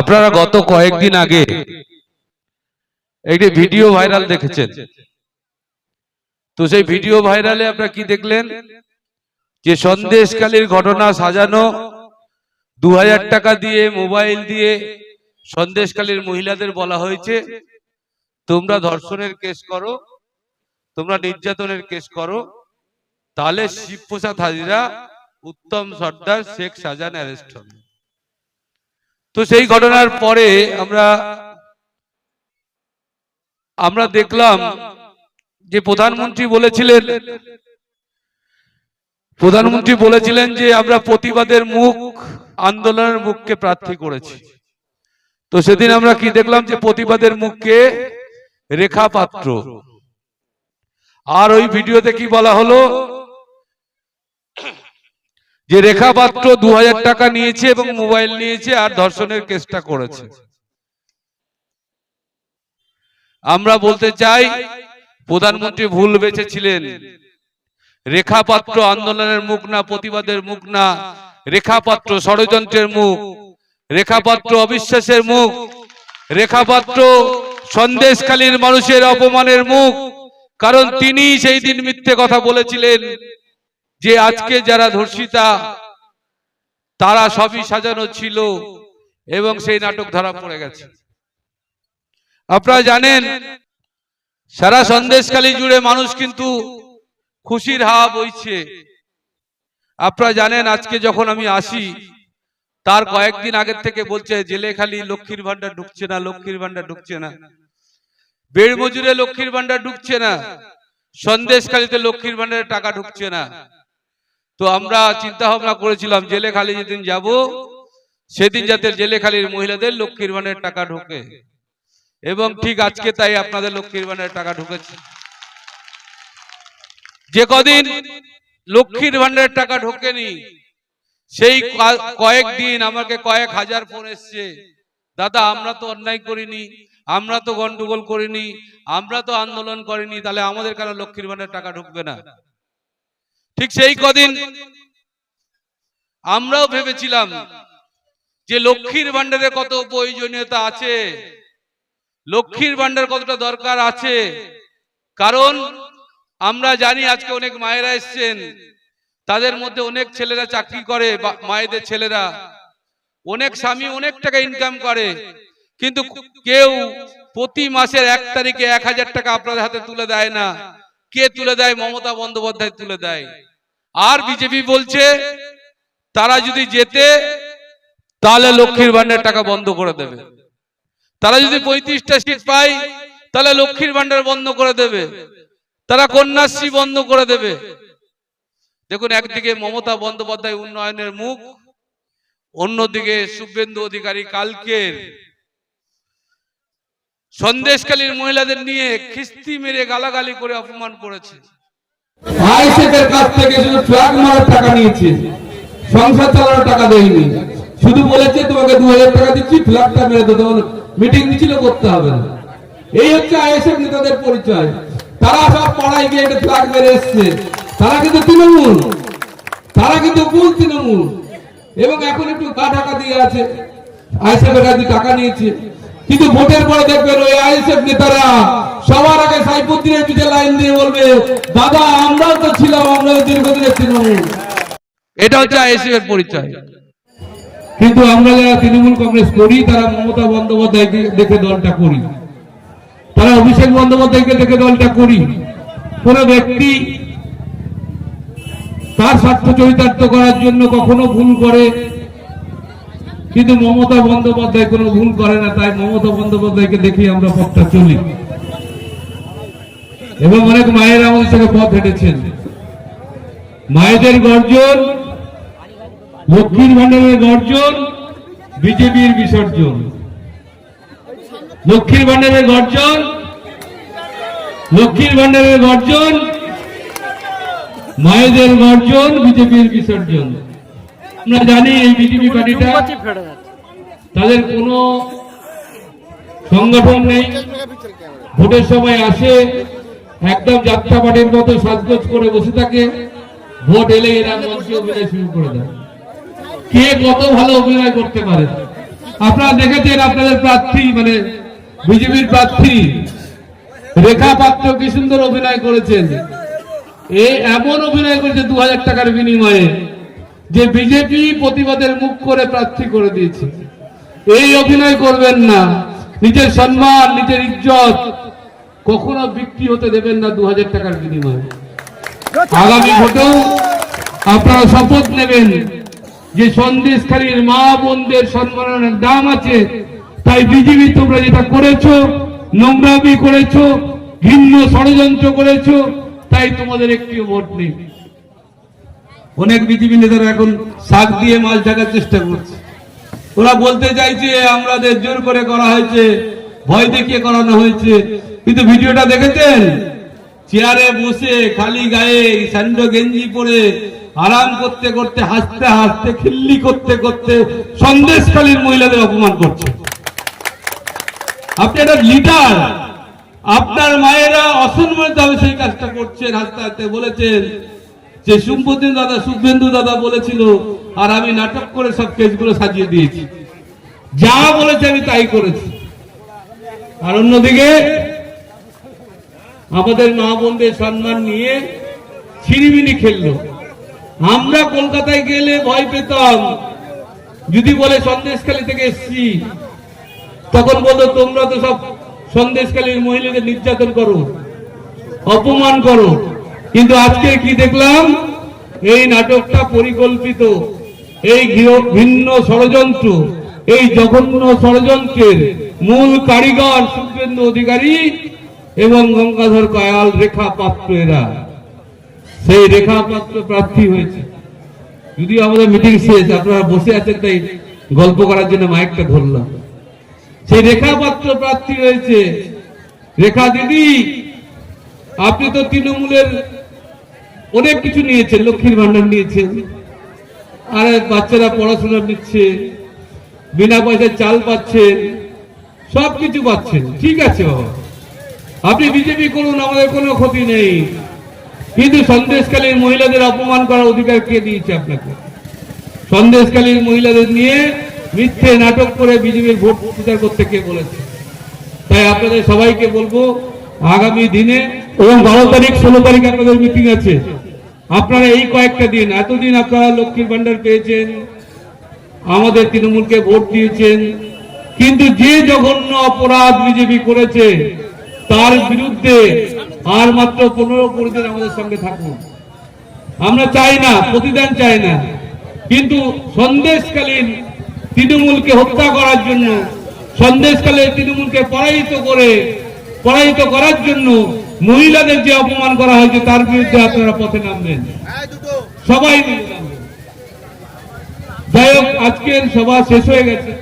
আপনারা গত কয়েকদিন আগে একটি ভিডিও ভাইরাল দেখেছেন। তো সেই ভিডিও ভাইরালে আপনারা কি দেখলেন? যে সন্দেশকালীর ঘটনা সাজানো দু টাকা দিয়ে মোবাইল দিয়ে সন্দেশকালীর মহিলাদের বলা হয়েছে, তোমরা ধর্ষণের কেস করো, তোমরা নির্যাতনের কেস করো। তাহলে শিবপ্রসাদ হাজিরা, উত্তম সর্দার শেখ শাহজাহান অ্যারেস্ট হবে তো সেই ঘটনার পরে আমরা আমরা দেখলাম যে প্রধানমন্ত্রী বলেছিলেন প্রধানমন্ত্রী বলেছিলেন যে আমরা প্রতিবাদের মুখ, আন্দোলনের মুখকে প্রার্থী করেছি। তো সেদিন আমরা কি দেখলাম যে প্রতিবাদের মুখকে রেখা পাত্র আর ওই ভিডিওতে কি বলা হলো? যে রেখা পাত্র দু টাকা নিয়েছে এবং মোবাইল নিয়েছে আর ধর্ষণের কেসটা করেছে। আমরা বলতে চাই, প্রধানমন্ত্রী ভুল বেঁচেছিলেন রেখা পাত্র আন্দোলনের মুখ না, প্রতিবাদের মুখ না। রেখা পাত্র ষড়যন্ত্রের মুখ। রেখা পাত্র অবিশ্বাসের মুখ। রেখা পাত্র সন্দেশকালীন মানুষের অপমানের মুখ। কারণ তিনি সেই দিন মিথ্যে কথা বলেছিলেন। যে আজকে যারা ধর্ষিতা, তারা সবই সাজানো ছিল এবং সেই নাটক ধরা পড়ে গেছে। আপনারা জানেন, সারা সন্দেশকালী জুড়ে মানুষ কিন্তু খুশির হাওয়া বইছে। আপনারা জানেন, আজকে যখন আমি আসি, তার কয়েকদিন আগের থেকে বলছে, জেলে খালি লক্ষ্মীর ভান্ডার ঢুকছে না, লক্ষ্মীর ভান্ডার ঢুকছে না। বেড় মজুরে লক্ষ্মীর ভান্ডার ঢুকছে না। সন্দেশখালিতে লক্ষ্মীর ভান্ডারে টাকা ঢুকছে না। তো আমরা চিন্তা ভাবনা করেছিলাম, জেলে খালি যেদিন যাব, সেদিন যাতে জেলে খালির মহিলাদের লক্ষ্মীর ভান্ডারের টাকা ঢোকে। এবং ঠিক আজকে তাই আপনাদের লক্ষ্মীর ভান্ডারের টাকা ঢুকেছে। যে কদিন লক্ষ্মীর ভান্ডারের টাকা ঢোকেনি, সেই কয়েকদিন আমাকে কয়েক হাজার ফোন এসছে। দাদা, আমরা তো অন্যায় করিনি, আমরা তো গন্ডগোল করিনি, আমরা তো আন্দোলন করিনি, তাহলে আমাদের কেন লক্ষ্মীর ভান্ডারের টাকা ঢুকবে না? ঠিক সেই কদিন আমরাও ভেবেছিলাম যে লক্ষ্মীর ভান্ডারে কত প্রয়োজনীয়তা আছে, লক্ষ্মীর ভান্ডার কতটা দরকার আছে। কারণ আমরা জানি আজকে অনেক মায়েরা এসছেন, তাদের মধ্যে অনেক ছেলেরা চাকরি করে মায়েদের ছেলেরা। অনেক স্বামী অনেক টাকা ইনকাম করে, কিন্তু কেউ প্রতি মাসের এক তারিখে এক হাজার টাকা আপনাদের হাতে তুলে দেয় না। কে তুলে দেয়? মমতা বন্দ্যোপাধ্যায় তুলে দেয়। আর বিজেপি বলছে, তারা যদি যেতে তাহলে লক্ষ্মীর ভান্ডার টাকা বন্ধ করে দেবে। তারা যদি পঁয়ত্রিশটা সিট পায়, তাহলে লক্ষ্মীর ভান্ডার বন্ধ করে দেবে। তারা কন্যাশ্রী বন্ধ করে দেবে। দেখুন, একদিকে মমতা বন্দ্যোপাধ্যায় উন্নয়নের মুখ, অন্যদিকে শুভেন্দু অধিকারী কালকের সন্দেশকালীর মহিলাদের নিয়ে খিস্তি মেরে গালাগালি করে অপমান করেছে। আইসেফের কাছ থেকে শুধু ফ্ল্যাগ মারার টাকা নিয়েছে। সংসার চালানোর টাকা দেয়নি। শুধু বলেছে, তোমাকে দু হাজার টাকা দিচ্ছি, ফ্ল্যাগটা মেরে দেবো মিটিং মিছিল করতে হবে না। এই হচ্ছে আইএসএফ নেতাদের পরিচয়। তারা সব পাড়ায় গিয়ে একটা ফ্ল্যাগ মেরে এসছে। তারা কিন্তু তৃণমূল। তারা কিন্তু মূল তৃণমূল। এবং এখন একটু গা ঢাকা দিয়ে আছে। আইএসএফ এর কাছে টাকা নিয়েছে। কিন্তু ভোটের পরে দেখবেন ওই আইএসএফ নেতারা সবার আগে সাইফুদ্দিনের পিঠে লাইন দিয়ে বলবে দাদা আমরাও তো ছিলাম আমরাও দীর্ঘদিনের তৃণমূল। এটা হচ্ছে আইএসএফ এর পরিচয়। কিন্তু আমরা যারা তৃণমূল কংগ্রেস করি তারা মমতা বন্দ্যোপাধ্যায়কে দেখে দলটা করি। তারা অভিষেক বন্দ্যোপাধ্যায়কে দেখে দলটা করি। কোন ব্যক্তি তার স্বার্থ চরিতার্থ করার জন্য কখনো ভুল করে কিন্তু মমতা বন্দ্যোপাধ্যায় কোনো ভুল করে না, তাই মমতা বন্দ্যোপাধ্যায়কে দেখে আমরা পথটা চলি। এবং অনেক মায়েরা আমাদের সঙ্গে পথ হেঁটেছেন। মায়েদের গর্জন, লক্ষ্মীর ভান্ডারের গর্জন, বিজেপির বিসর্জন। লক্ষ্মীর ভান্ডারের গর্জন, লক্ষ্মীর ভান্ডারের গর্জন, মায়েদের গর্জন, বিজেপির বিসর্জন। আমরা জানি এই বিজেপি পার্টিটা তাদের কোনো সংগঠন নেই। ভোটের সময় আসে একদম যাত্রা পার্টির মতো সাজগোজ করে বসে থাকে। ভোট এলে এরা মঞ্চে অভিনয় শুরু করে দেয়। কে কত ভালো অভিনয় করতে পারে? আপনারা দেখেছেন আপনাদের প্রার্থী মানে বিজেপির প্রার্থী রেখা পাত্র কি সুন্দর অভিনয় করেছেন। এ এমন অভিনয় করেছে দু হাজার টাকার বিনিময়ে। যে বিজেপি প্রতিবাদের মুখ করে প্রার্থী করে দিয়েছে। এই অভিনয় করবেন না। নিজের সম্মান, নিজের ইজ্জত কখনো বিক্রি হতে দেবেন না দু হাজার টাকার বিনিময়ে। আগামী ভোটেও আপনারা শপথ নেবেন যে সন্দেশখালীর মা বোনদের সম্মানের দাম আছে, তাই বিজেপি তোমরা যেটা করেছ, নোংরামি করেছ ভিন্ন ষড়যন্ত্র করেছ, তাই তোমাদের একটিও ভোট নেই। অনেক বিজেপি নেতারা এখন শাক দিয়ে মাছ ঢাকার চেষ্টা করছে। ওরা বলতে চাইছে আমাদের জোর করে করা হয়েছে, ভয় দেখিয়ে করানো হয়েছে। কিন্তু ভিডিওটা দেখেছেন? চেয়ারে বসে, খালি গায়ে স্যান্ডো গেঞ্জি পরে, আরাম করতে করতে, হাসতে হাসতে, খিল্লি করতে করতে সন্দেশকালীর মহিলাদের অপমান করছে। আপনি একটা লিডার, আপনার মায়েরা অসম্মানিত হবে সেই কাজটা করছেন, হাসতে হাসতে বলেছেন যে শুভদিন দাদা শুভেন্দু দাদা বলেছিল, আর আমি নাটক করে সব কেসগুলো সাজিয়ে দিয়েছি। যা বলেছে আমি তাই করেছি। আর অন্যদিকে, আমাদের মা বোনদের সম্মান নিয়ে ছিনিমিনি খেললো। আমরা কলকাতায় গেলে ভয় পেতাম। যদি বলে সন্দেশখালী থেকে এসছি, তখন বলতো, তোমরা তো সব সন্দেশকালীর মহিলাকে নির্যাতন করো, অপমান করো। কিন্তু আজকে কি দেখলাম? এই নাটকটা পরিকল্পিত, এই ভিন্ন ষড়যন্ত্র, এই জঘন্য ষড়যন্ত্রের মূল কারিগর শুভেন্দু অধিকারী এবং গঙ্গাধর কয়াল রেখা পাত্র এরা। সেই রেখা পাত্র প্রার্থী হয়েছে। যদিও আমাদের মিটিং শেষ, আপনারা বসে আছেন তাই গল্প করার জন্য মাইকটা ধরলাম। সেই রেখা পাত্র প্রার্থী হয়েছে রেখা দিদি, আপনি তো তৃণমূলের অনেক কিছু নিয়েছেন লক্ষ্মীর ভান্ডার নিয়েছেন আর বাচ্চারা পড়াশোনা নিচ্ছে, বিনা পয়সায় চাল পাচ্ছেন সব কিছু পাচ্ছেন, ঠিক আছে বাবা। আপনি বিজেপি করুন, আমাদের কোনো ক্ষতি নেই। কিন্তু সন্দেশকালীর মহিলাদের অপমান করার অধিকার কে দিয়েছে আপনাকে? সন্দেশকালীর মহিলাদের নিয়ে মিথ্যে নাটক করে বিজেপির ভোট প্রচার করতে কে বলেছে? তাই আপনাদের সবাইকে বলব, আগামী দিনে এবং বারো তারিখ, ষোলো তারিখ আপনাদের মিটিং আছে। আপনারা এই কয়েকটা দিন, এতদিন আপনারা লক্ষ্মীর ভান্ডার পেয়েছেন, আমাদের তৃণমূলকে ভোট দিয়েছেন, কিন্তু যে জঘন্য অপরাধ বিজেপি করেছে, তার বিরুদ্ধে আর মাত্র পনেরো কুড়ি দিন আমাদের সঙ্গে থাকুন। আমরা চাই না, প্রতিদান চাই না, কিন্তু সন্দেশকালীন তৃণমূলকে হত্যা করার জন্য, সন্দেশকালে তৃণমূলকে পরাজিত করে, পরাজিত করার জন্য মহিলাদের যে অপমান করা হয়েছে তার বিরুদ্ধে আপনারা পথে নামবেন। সবাই মিলে যাই হোক আজকের সভা শেষ হয়ে গেছে।